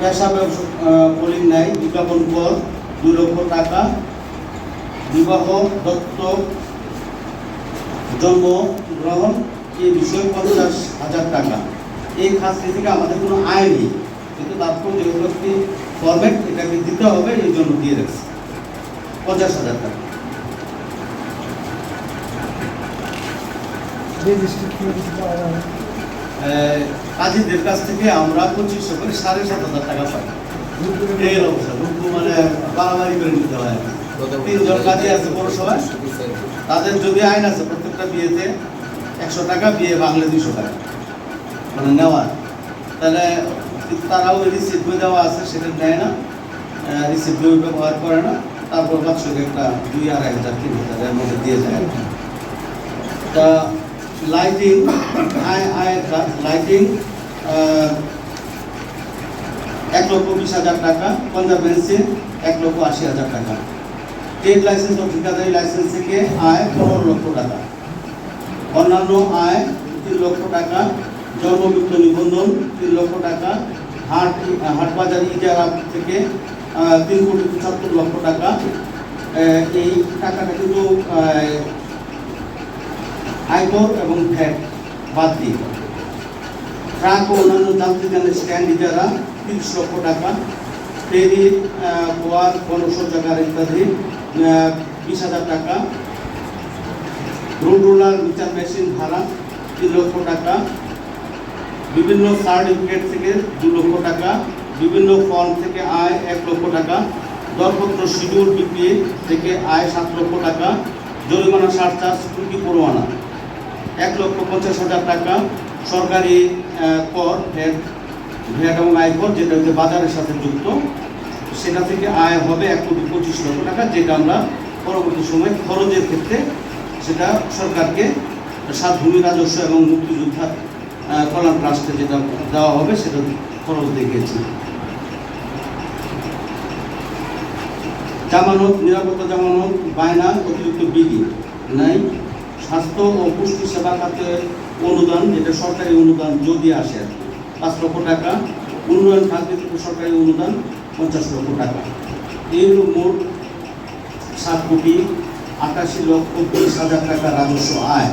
পেশা ব্যবসা নাই বিজ্ঞাপন কর দুই লক্ষ টাকা বিবাহ দত্তক জন্ম গ্রহণ এই বিষয়ে পঞ্চাশ হাজার টাকা। এই খাতটি থেকে আমাদের কোনো আয় নেই কিন্তু তারপর যেগুলো একটি ফরম্যাট এটাকে দিতে হবে এই জন্য দিয়ে রাখছি। পঞ্চাশ হাজার টাকা। আহ, কাজীদের কাছ থেকে আমরা পঁচিশশো করে সাড়ে সাত হাজার টাকা পাই। এই অবস্থা রুকু মানে বাড়াবাড়ি করে নিতে হয়। তিনজন কাজী আছে পৌরসভায়। তাদের যদি আইন আছে, প্রত্যেকটা বিয়েতে একশো টাকা, বিয়ে বাংলা দুশো টাকা। মানে নেওয়ার তাহলে তারাও রিসিপ্ট বই দেওয়া আছে, সেটা নেয় না। রিসিপ্ট বই ব্যবহার করে না। তারপর বাৎসরিক একটা দুই আড়াই হাজার, তিন হাজারের মধ্যে দিয়ে যায়। তা লাইটিং আয় আয় লাইটিং এক লক্ষ বিশ হাজার টাকা কনজারভেন্সি এক লক্ষ আশি হাজার টাকা। ট্রেড লাইসেন্স ও ঠিকাদারি লাইসেন্স থেকে আয় পনেরো লক্ষ টাকা। অন্যান্য আয় তিন লক্ষ টাকা জন্মযুক্ত নিবন্ধন তিন লক্ষ টাকা, হাট হাট বাজার ইজারা থেকে তিন কোটি পঁচাত্তর লক্ষ টাকা। এই টাকাটা কিন্তু আয়কর এবং ভ্যাট বাদ দিয়ে। ট্রাক ও অন্যান্য যান্ত্রিক যানের স্ট্যান্ড ইজারা তিরিশ লক্ষ টাকা ফেরি গোয়ার গণশৌচাগার ইত্যাদি বিশ হাজার টাকা, রোড রোলার বিচার মেশিন ভাড়া তিন লক্ষ টাকা, বিভিন্ন সার্টিফিকেট থেকে দু লক্ষ টাকা, বিভিন্ন ফর্ম থেকে আয় এক লক্ষ টাকা, দরপত্র শিডিউল বিক্রি থেকে আয় সাত লক্ষ টাকা, জরিমানা সারচার্জ ত্রুটি পরোয়ানা। এক লক্ষ পঞ্চাশ হাজার টাকা সরকারি কর ভ্যাট ভ্যাট এবং আয়কর যেটা হচ্ছে বাজারের সাথে যুক্ত। সেটা থেকে আয় হবে এক কোটি পঁচিশ লক্ষ টাকা, যেটা আমরা পরবর্তী সময় খরচের ক্ষেত্রে সেটা সরকারকে সাত ভূমি রাজস্ব এবং মুক্তিযোদ্ধা কল্যাণ ট্রাস্টে যেটা দেওয়া হবে, সেটা খরচ দেখিয়েছি। জামানত, নিরাপত্তা জামানত, বায়না, অতিরিক্ত বিধি নাই। স্বাস্থ্য ও পুষ্টি সেবা খাতের অনুদান, যেটা সরকারি অনুদান যদি আসে পাঁচ লক্ষ টাকা, উন্নয়ন খাতে সরকারি অনুদান পঞ্চাশ লক্ষ টাকা। এর উপর মোট সাত কোটি আটাশি লক্ষ বিশ হাজার টাকা রাজস্ব আয়।